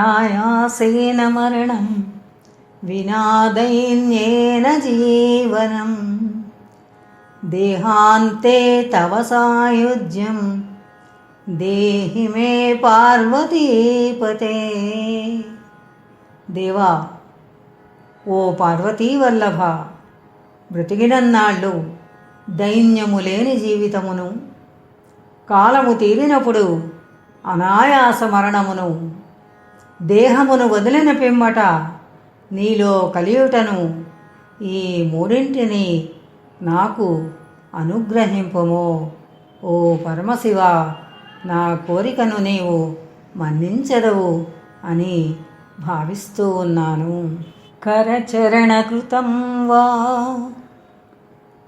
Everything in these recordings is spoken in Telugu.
అనాయాసేన మరణం వినా దైన్యేన జీవనం. దేహాంతే తవ సాయుజ్యం దేహి మే పార్వతీపతే. దేవా ఓ పార్వతీ వల్లభ బ్రతికినన్నాళ్ళు దైన్యము లేని జీవితమును కాలము తీరినప్పుడు అనాయాస మరణమును దేహమును వదిలిన పిమ్మట నీలో కలియుటను ఈ మూడింటిని నాకు అనుగ్రహింపము. ఓ పరమశివ నా కోరికను నీవు మన్నించదవు అని భావిస్తూ ఉన్నాను. కరచరణకృతం వా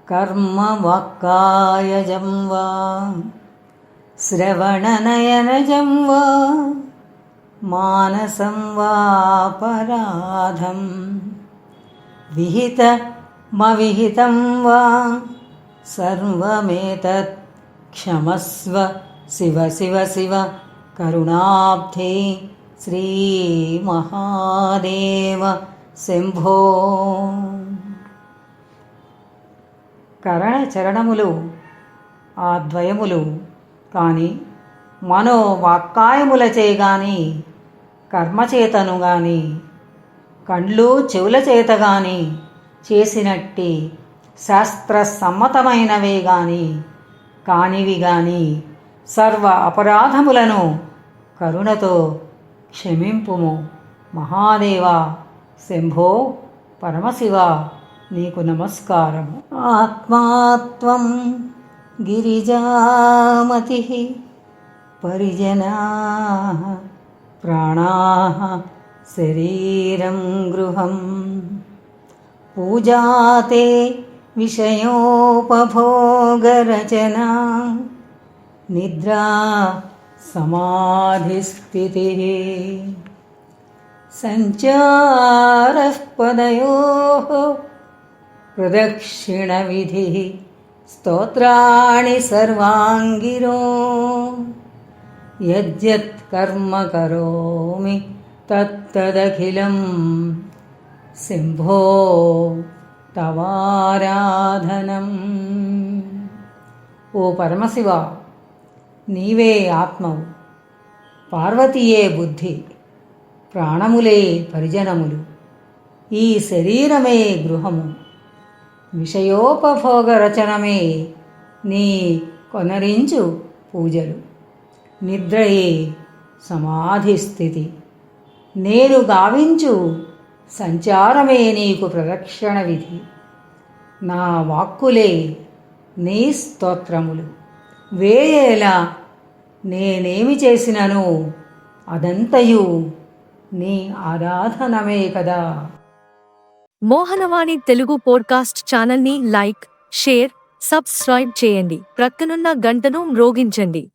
కర్మ వాక్కాయజం వా శ్రవణనయనజం వా మానసం వాపరాధం విహితమవిహితం వా సర్వమేతత్ క్షమస్వ శివ శివ శివ కరుణాబ్ధే శ్రీమహాదేవ శంభో. కరణ చరణములు ఆ ద్వయములు కానీ మనో వాక్కాయములచే గాని కర్మచేతను గాని కండ్లు చెవుల చేత గాని చేసినట్టి శాస్త్ర సమ్మతమైనవే గాని కానివి గాని సర్వ అపరాధములను కరుణతో క్షమింపుము. మహాదేవ శంభో పరమశివ నీకు నమస్కారము. ఆత్మాత్వం గిరిజామతి పరిజనా प्राणाः शरीरं गृहम्। पूजाते विषयोपभोगरचना। निद्रा समाधिस्थितिः। सञ्चारः पदयोः। प्रदक्षिणविधिः। स्तोत्राणि सर्वाङ्गिरो। यद्यत् కర్మ కరోమి తత్తదఖిలం శంభో తవారాధనం ఓ పరమశివ నీవే ఆత్మవు. పార్వతీయే బుద్ధి ప్రాణములే పరిజనములు. ఈ శరీరమే గృహము. విషయోపభోగ రచనమే నీ కొనరించు పూజలు. నిద్రయే సమాధి స్థితి నేను గావించు సంచారమే నీకు ప్రదక్షిణ విధి. నా వాక్కులే నీ స్తోత్రములు. వేయేలా నేనేమి చేసినను అదంతయు నీ ఆరాధనమే కదా. మోహనవాణి తెలుగు పోడ్కాస్ట్ ఛానల్ని లైక్ షేర్ సబ్స్క్రైబ్ చేయండి. ప్రక్కనున్న గంటను మ్రోగించండి.